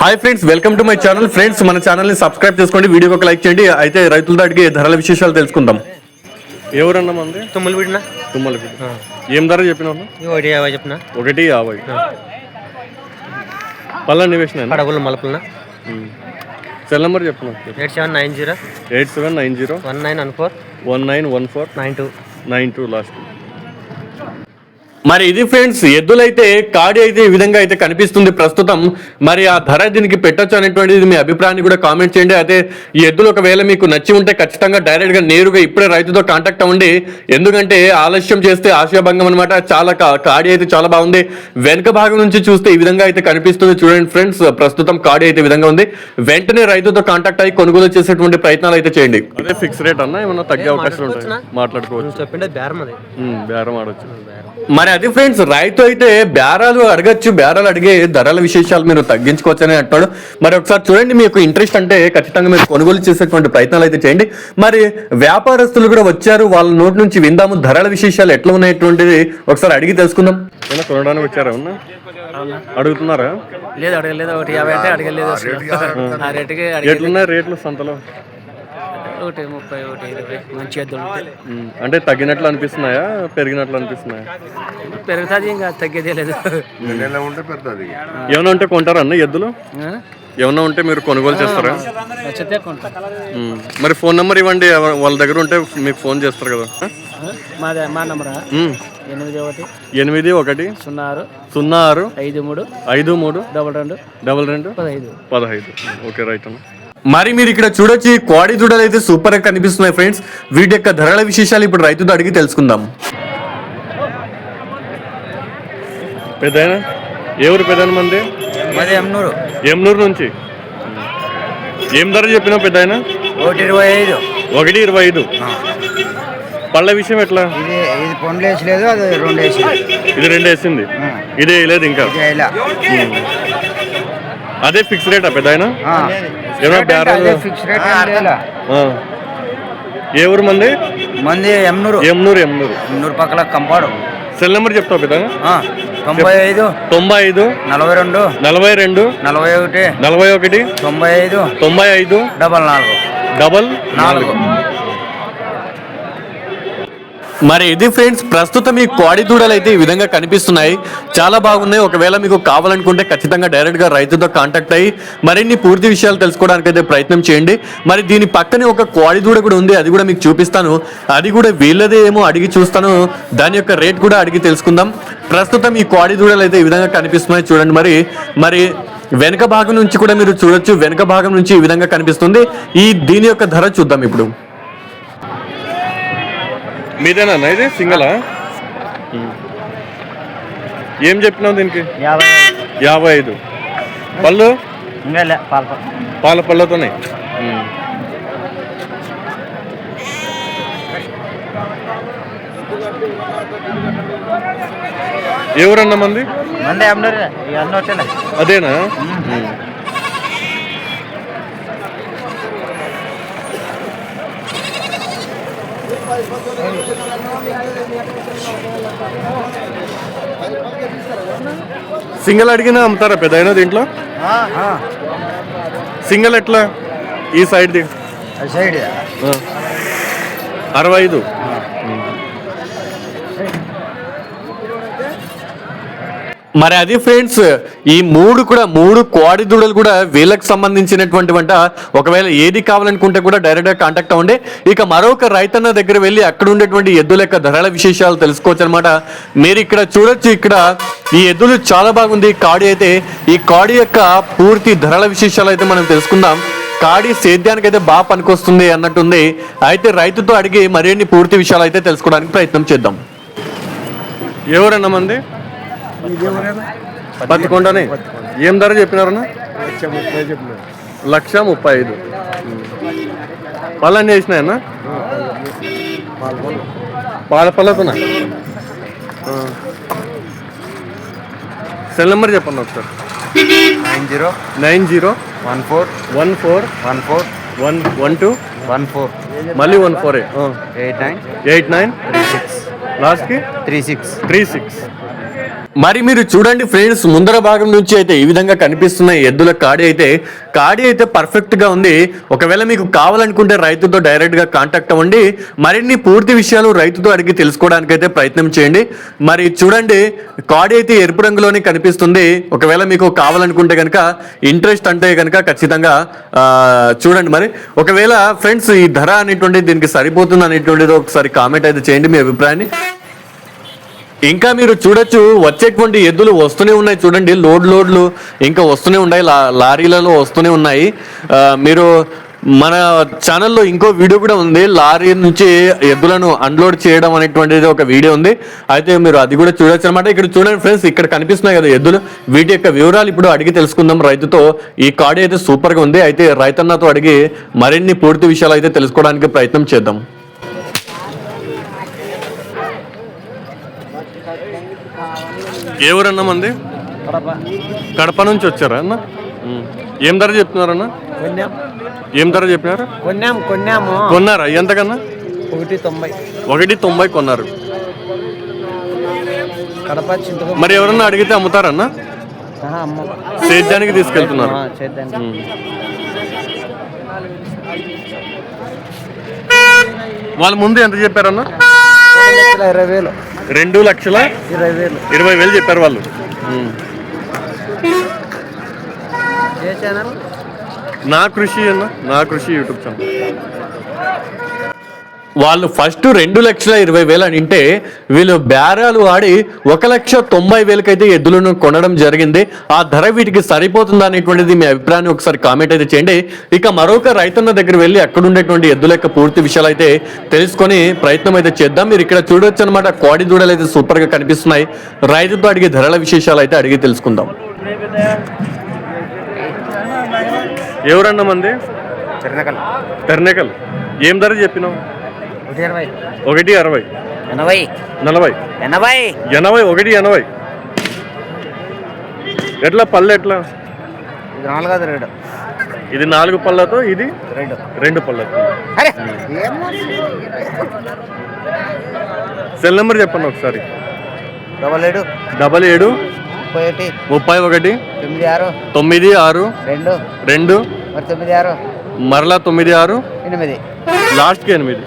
Hi friends welcome to my channel friends మన ఛానల్ని subscribe చేసుకోండి వీడియోకి ఒక లైక్ చేయండి. అయితే రైతులతో అడిగి ధరల విశేషాలు తెలుసుకుందాం. ఎవరన్నా మంది? తుమ్ములు పెట్టినా తుమ్మలకి ఏం ధర చెప్పిన ఒకటి యాభై చెప్పిన. ఒకటి యాభై. పళ్ళని వేసిన పడగలు మలుపులన? సెల్ నెంబర్ చెప్పిన? Eight seven nine zero. Eight seven nine zero. One nine one four. One nine one four. Nine two. Nine two last. మరి ఇది ఫ్రెండ్స్ ఎద్దులైతే కాడి అయితే ఈ విధంగా అయితే కనిపిస్తుంది ప్రస్తుతం. మరి ఆ ధర దీనికి పెట్టొచ్చు అనేటువంటిది మీ అభిప్రాయాన్ని కూడా కామెంట్ చేయండి. అయితే ఈ ఎద్దులు ఒకవేళ మీకు నచ్చి ఉంటే ఖచ్చితంగా డైరెక్ట్గా నేరుగా ఇప్పుడే రైతుతో కాంటాక్ట్ అవ్వండి. ఎందుకంటే ఆలస్యం చేస్తే ఆశాభంగం అనమాట చాలా కాడి అయితే చాలా బాగుంది. వెనుక భాగం నుంచి చూస్తే ఈ విధంగా అయితే కనిపిస్తుంది చూడండి ఫ్రెండ్స్. ప్రస్తుతం కాడి అయితే విధంగా ఉంది. వెంటనే రైతుతో కాంటాక్ట్ అయ్యి కొనుగోలు చేసేటువంటి ప్రయత్నాలు అయితే చేయండి. అదే ఫిక్స్ రేట్ అన్న ఏమన్నా తగ్గే అవకాశాలు ఉంటాయి. మాట్లాడుకోవచ్చు. చెప్పిండే బేరం అది. ఉమ్, బేరం ఆడొచ్చు. మరి అది ఫ్రెండ్స్ రైతు అయితే బేరాలు అడగచ్చు బేరాలు అడిగే ధరల విశేషాలు మీరు తగ్గించుకోవచ్చని అంటాడు. మరి ఒకసారి చూడండి మీకు ఇంట్రెస్ట్ అంటే ఖచ్చితంగా మీరు కొనుగోలు చేసేటువంటి ప్రయత్నాలు అయితే చేయండి. మరి వ్యాపారస్తులు కూడా వచ్చారు వాళ్ళ నోటి నుంచి విందాము ధరల విశేషాలు ఎట్లా ఉన్నాయటువంటిది ఒకసారి అడిగి తెలుసుకుందాం. కొనడానికి వచ్చారా ఉన్నా అడుగుతున్నారా? లేదు అడగలేదు ఒకటి యాభై అంటే అడగలేదు రేట్లు సంతలో? ఒకటి ముప్పై ఒకటి ఇరవై. మంచి ఎద్దులు ఉంటాయి. ఉమ్, అంటే తగ్గినట్లు అనిపిస్తున్నాయా? పెరిగినట్లు అనిపిస్తున్నాయా? పెరుగుతుంది ఇంకా తగ్గేదే లేదు. ఏమైనా ఉంటే కొంటారా అన్న ఎద్దులు? ఏమన్నా ఉంటే మీరు కొనుగోలు చేస్తారా? నచ్చితే కొంటా. మ్మ్. మరి ఫోన్ నెంబర్ ఇవ్వండి ఎవ- వాళ్ళ దగ్గర ఉంటే మీకు ఫోన్ చేస్తారు కదా. మాదే మా నంబరా. ఎనిమిది ఒకటి ఎనిమిది ఒకటి సున్నా ఆరు సున్నా ఆరు ఐదు మూడు ఐదు మూడు డబల్ రెండు డబల్ రెండు పదహైదు. పదహైదు. ఓకే రైట్ అన్న. మరి మీరు ఇక్కడ చూడొచ్చు కోడి దూడలు అయితే సూపర్గా కనిపిస్తున్నాయి ఫ్రెండ్స్ వీటి యొక్క ధరల విశేషాలు ఇప్పుడు రైతుతో అడిగి తెలుసుకుందాం. పెద్దయినా? ఏ ఊరు పెద్ద మంది? మాది ఎమ్నూరు. నుంచి? ఏం ధర చెప్పినావు పెద్ద ఒకటి ఇరవై ఐదు. ఒకటి ఇరవై ఐదు. పళ్ళ విషయం ఎట్లా? ఇది ఇది పండ్లు వేసలేదు అది రెండు వేసి ఇది రెండు వేసింది? ఇదే లేదు ఇంకా? అదే ఫిక్స్ రేటా పెద్ద ఆయన రేట్ ఏం ఊరు మంది? మంది ఎమ్నూరు. ఎమ్నూరు ఎమ్నూరు. ఎమ్నూరు పక్కల కంపాడు. సెల్ నెంబర్ చెప్తావు ఆ, తొంభై ఐదు. తొంభై ఐదు. నలభై రెండు. నలభై రెండు. నలభై ఒకటి. నలభై ఒకటి. తొంభై ఐదు. తొంభై ఐదు. డబల్ నాలుగు. డబల్ నాలుగు. మరి ఇది ఫ్రెండ్స్ ప్రస్తుతం ఈ కోడి దూడలు అయితే ఈ విధంగా కనిపిస్తున్నాయి. చాలా బాగున్నాయి. ఒకవేళ మీకు కావాలనుకుంటే ఖచ్చితంగా డైరెక్ట్గా రైతుతో కాంటాక్ట్ అయ్యి మరిన్ని పూర్తి విషయాలు తెలుసుకోవడానికి అయితే ప్రయత్నం చేయండి. మరి దీని పక్కనే ఒక కోడి దూడ కూడా ఉంది. అది కూడా మీకు చూపిస్తాను. అది కూడా వీళ్ళదే ఏమో అడిగి చూస్తాను. దాని యొక్క రేట్ కూడా అడిగి తెలుసుకుందాం. ప్రస్తుతం ఈ కోడి దూడలు అయితే ఈ విధంగా కనిపిస్తున్నాయి చూడండి మరి. మరి వెనక భాగం నుంచి కూడా మీరు చూడొచ్చు. వెనక భాగం నుంచి ఈ విధంగా కనిపిస్తుంది. ఈ దీని యొక్క ధర చూద్దాం ఇప్పుడు. మీదేనా? ఇది సింగలా? ఏం చెప్పినావు దీనికి? యాభై ఐదు. పళ్ళు? పాల పళ్ళతోనే? ఎవరన్నా మంది? అదేనా? సింగల్ అడిగినా అమ్ముతారా పెద్ద? అయినా దీంట్లో? సింగల్ ఎట్లా? ఈ సైడ్ది సైడ్. అరవై ఐదు. మరి అది ఫ్రెండ్స్ ఈ మూడు కూడా మూడు కోడి దూడలు కూడా వీళ్ళకి సంబంధించినటువంటి వంట. ఒకవేళ ఏది కావాలనుకుంటే కూడా డైరెక్ట్గా కాంటాక్ట్ అవ్వండి. ఇక మరొక రైతన్న దగ్గర వెళ్ళి అక్కడ ఉండేటువంటి ఎద్దుల యొక్క ధరల విశేషాలు తెలుసుకోవచ్చు అనమాట మీరు ఇక్కడ చూడొచ్చు ఇక్కడ ఈ ఎద్దులు చాలా బాగుంది. కాడి అయితే ఈ కాడి యొక్క పూర్తి ధరల విశేషాలు అయితే మనం తెలుసుకుందాం. కాడి సేద్యానికి అయితే బాగా పనికొస్తుంది అన్నట్టుంది. అయితే రైతుతో అడిగి మరిన్ని పూర్తి విషయాలు అయితే తెలుసుకోవడానికి ప్రయత్నం చేద్దాం. ఎవరన్నా మంది పత్తికొండని? ఏం ధర చెప్పినారన్నా? లక్ష ముప్పై ఐదు. పళ్ళన్నీ వేసినాయన్నా? పాల పళ్ళతోనా? సెల్ నెంబర్ చెప్పండి ఒకసారి. Nine zero. Nine zero. One four. One four. One four. One one two. One four. మళ్ళీ one four. Eight nine. Eight nine. Three six. లాస్ట్కి? Three six. Three six. మరి మీరు చూడండి ఫ్రెండ్స్ ముందర భాగం నుంచి అయితే ఈ విధంగా కనిపిస్తున్న ఎద్దుల కాడి అయితే కాడి అయితే పర్ఫెక్ట్గా ఉంది. ఒకవేళ మీకు కావాలనుకుంటే రైతుతో డైరెక్ట్గా కాంటాక్ట్ అవ్వండి. మరిన్ని పూర్తి విషయాలు రైతుతో అడిగి తెలుసుకోవడానికి అయితే ప్రయత్నం చేయండి. మరి చూడండి కాడి అయితే ఎరుపు రంగులోనే కనిపిస్తుంది. ఒకవేళ మీకు కావాలనుకుంటే కనుక ఇంట్రెస్ట్ అంటే కనుక ఖచ్చితంగా చూడండి మరి. ఒకవేళ ఫ్రెండ్స్ ఈ ధర అనేటువంటి దీనికి సరిపోతుంది అనేటువంటిది ఒకసారి కామెంట్ అయితే చేయండి మీ అభిప్రాయాన్ని. ఇంకా మీరు చూడొచ్చు వచ్చేటువంటి ఎద్దులు వస్తూనే ఉన్నాయి చూడండి లోడ్ లోడ్లు ఇంకా వస్తూనే ఉన్నాయి లా- లారీలలో వస్తూనే ఉన్నాయి. మీరు మన ఛానల్లో ఇంకో వీడియో కూడా ఉంది లారీ నుంచి ఎద్దులను అన్లోడ్ చేయడం అనేటువంటిది ఒక వీడియో ఉంది. అయితే మీరు అది కూడా చూడొచ్చు అనమాట ఇక్కడ చూడండి ఫ్రెండ్స్ ఇక్కడ కనిపిస్తున్నాయి కదా ఎద్దులు. వీటి యొక్క వివరాలు ఇప్పుడు అడిగి తెలుసుకుందాం రైతుతో. ఈ కార్డు అయితే సూపర్గా ఉంది. అయితే రైతన్నతో అడిగి మరిన్ని పూర్తి విషయాలు అయితే తెలుసుకోవడానికి ప్రయత్నం చేద్దాం. ఏ ఊరన్నా మంది? కడప నుంచి వచ్చారా అన్న. ఏం ధర చెప్తున్నారన్న? కొన్నాం. ఏం ధర చెప్పినారు? కొన్నాం కొన్నాము. కొన్నారా? ఎంతకన్నా? ఒకటి తొంభై. ఒకటి తొంభై కొన్నారు. కడప మరి ఎవరన్నా అడిగితే అమ్ముతారన్న? అమ్మ. సేద్యానికి తీసుకెళ్తున్నారు. వాళ్ళ ముందు ఎంత చెప్పారన్న? ఇరవై వేలు. రెండు లక్షల ఇరవై వేలు. ఇరవై వేలు చెప్పారు వాళ్ళు. నా కృషి అన్న నా కృషి యూట్యూబ్ ఛానల్ వాళ్ళు ఫస్ట్ రెండు లక్షల ఇరవై వేలు అని అంటే వీళ్ళు బేరాలు ఆడి ఒక లక్ష తొంభై వేలకైతే ఎద్దులను కొనడం జరిగింది. ఆ ధర వీటికి సరిపోతుందా అనేటువంటిది మీ అభిప్రాయాన్ని ఒకసారి కామెంట్ అయితే చేయండి. ఇక మరొక రైతన్న దగ్గర వెళ్ళి అక్కడ ఉండేటువంటి ఎద్దుల యొక్క పూర్తి విషయాలు అయితే తెలుసుకొని ప్రయత్నం అయితే చేద్దాం. మీరు ఇక్కడ చూడొచ్చు అనమాట కోడి దూడలు అయితే సూపర్గా కనిపిస్తున్నాయి. రైతుతో అడిగే ధరల విశేషాలు అయితే అడిగి తెలుసుకుందాం. ఎవరన్నా మంది? తెరనేకల్. ఏం ధర చెప్పినావు? ఒకటి అరవై. ఎనభై. నలభై. ఎనభై. ఎనభై ఒకటి ఎనభై. ఎట్లా పళ్ళు ఎట్లా? ఇది నాలుగోది రెండు. ఇది నాలుగు పళ్ళతో ఇది రెండు. రెండు పళ్ళతో. సెల్ నెంబర్ చెప్పండి ఒకసారి. డబల్ ఏడు. డబల్ ఏడు. ముప్పై ఒకటి. ముప్పై ఒకటి. తొమ్మిది ఆరు. తొమ్మిది ఆరు. రెండు. రెండు. మరి తొమ్మిది ఆరు. మరలా తొమ్మిది ఆరు. ఎనిమిది. లాస్ట్కి ఎనిమిది.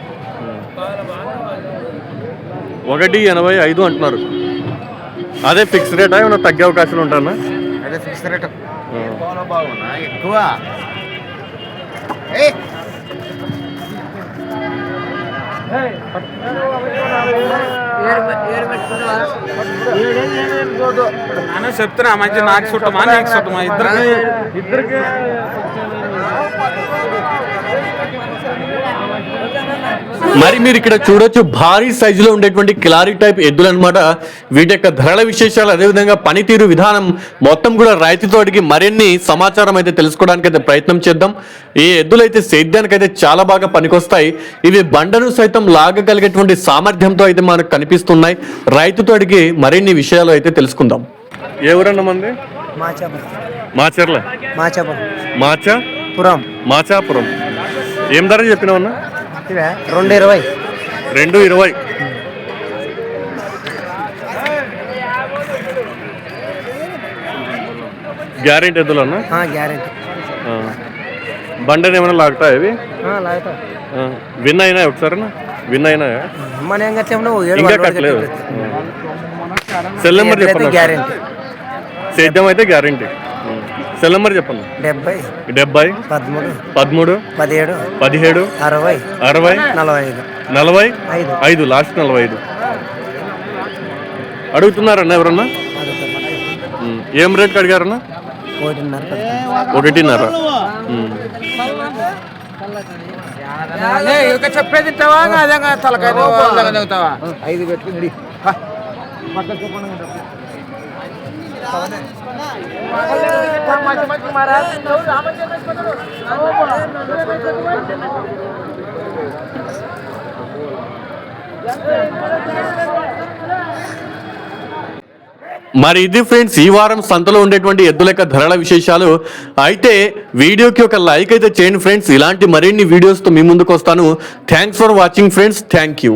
ఒకటి ఎనభై ఐదు అంటున్నారు. అదే ఫిక్స్ రేటా ఏమైనా తగ్గే అవకాశాలు ఉంటానా అదే ఫిక్స్ రేటు ఎక్కువ? చెప్తున్నా మంచి నాకు చుట్టమా నీకు చుట్టమా? ఇద్దరికి. ఇద్దరికి. మరి మీరు ఇక్కడ చూడొచ్చు భారీ సైజులో ఉండేటువంటి కిలారీ టైప్ ఎద్దులు అనమాట వీటి యొక్క ధరల విశేషాలు అదేవిధంగా పనితీరు విధానం మొత్తం కూడా రైతుతో అడిగి మరిన్ని సమాచారం అయితే తెలుసుకోవడానికి అయితే ప్రయత్నం చేద్దాం. ఈ ఎద్దులు అయితే సేద్యానికి అయితే చాలా బాగా పనికొస్తాయి. ఇవి బండను సైతం లాగగలిగేటువంటి సామర్థ్యంతో అయితే మనకు కనిపిస్తున్నాయి. రైతుతో అడిగి మరిన్ని విషయాలు అయితే తెలుసుకుందాం. ఎవరన్నా మంది? మాచాపురం. మాచర్ల. మాచాపురం. మాచా? పురం. మాచాపురం. ఏం ధర చెప్పినావన్నా ఇవే? రెండు ఇరవై. రెండు ఇరవై. గ్యారెంటీ ఎద్దులు అన్న గ్యారెంటీ. బండని ఏమైనా లాగుతాయి అవి లాగుతా. విన్ అయినాయి ఒకసారి విన్ అయినాయా? మన ఏం ఇంకా కట్టలేదు. సెల్ నెంబర్ చెప్పండి గ్యారెంటీ. సేద్యం అయితే గ్యారెంటీ. సెల్ నెంబర్ చెప్పండి. డెబ్బై డెబ్బై పదమూడు పదమూడు పదిహేడు పదిహేడు అరవై అరవై నలభై ఐదు. నలభై ఐదు. ఐదు లాస్ట్ నలభై ఐదు. అడుగుతున్నారన్న ఎవరన్నా? ఏం రేట్కి అడిగారన్నా? ఒకటిన్నర చెప్పేది తలకాయ తింటావా ఐదు పెట్టుకుని మరి ఇది ఫ్రెండ్స్ ఈ వారం సంతలో ఉండేటువంటి ఎద్దుల యొక్క ధరల విశేషాలు. అయితే వీడియోకి ఒక లైక్ అయితే చేయండి ఫ్రెండ్స్. ఇలాంటి మరిన్ని వీడియోస్తో మీ ముందుకు వస్తాను. Thanks for watching friends thank you